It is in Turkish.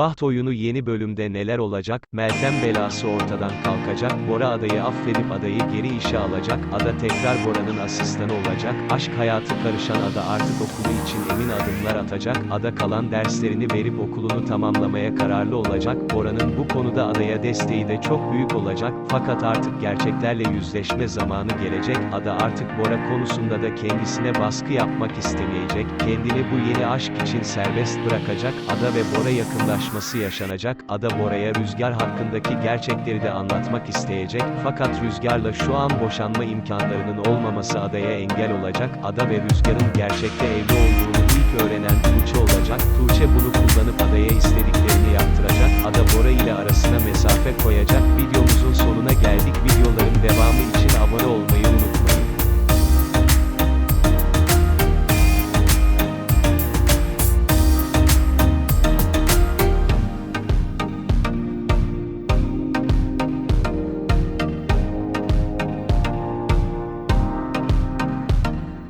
Baht oyunu yeni bölümde neler olacak? Meltem belası ortadan kalkacak. Bora adayı affedip adayı geri işe alacak. Ada tekrar Bora'nın asistanı olacak. Aşk hayatı karışan Ada artık okulu için emin adımlar atacak. Ada kalan derslerini verip okulunu tamamlamaya kararlı olacak. Bora'nın bu konuda adaya desteği de çok büyük olacak. Fakat artık gerçeklerle yüzleşme zamanı gelecek. Ada artık Bora konusunda da kendisine baskı yapmak istemeyecek. Kendini bu yeni aşk için serbest bırakacak. Ada ve Bora yakınlaşması yaşanacak. Ada Bora'ya Rüzgar hakkındaki gerçekleri de anlatmak isteyecek. Fakat Rüzgar'la şu an boşanma imkanlarının olmaması Ada'ya engel olacak. Ada ve Rüzgar'ın gerçekte evli olduğunu ilk öğrenen Tuğçe olacak. Tuğçe bunu kullanıp Ada'ya istediklerini yaptıracak. Ada Bora ile arasına mesafe koyacak. Videomuzun sonuna geldik.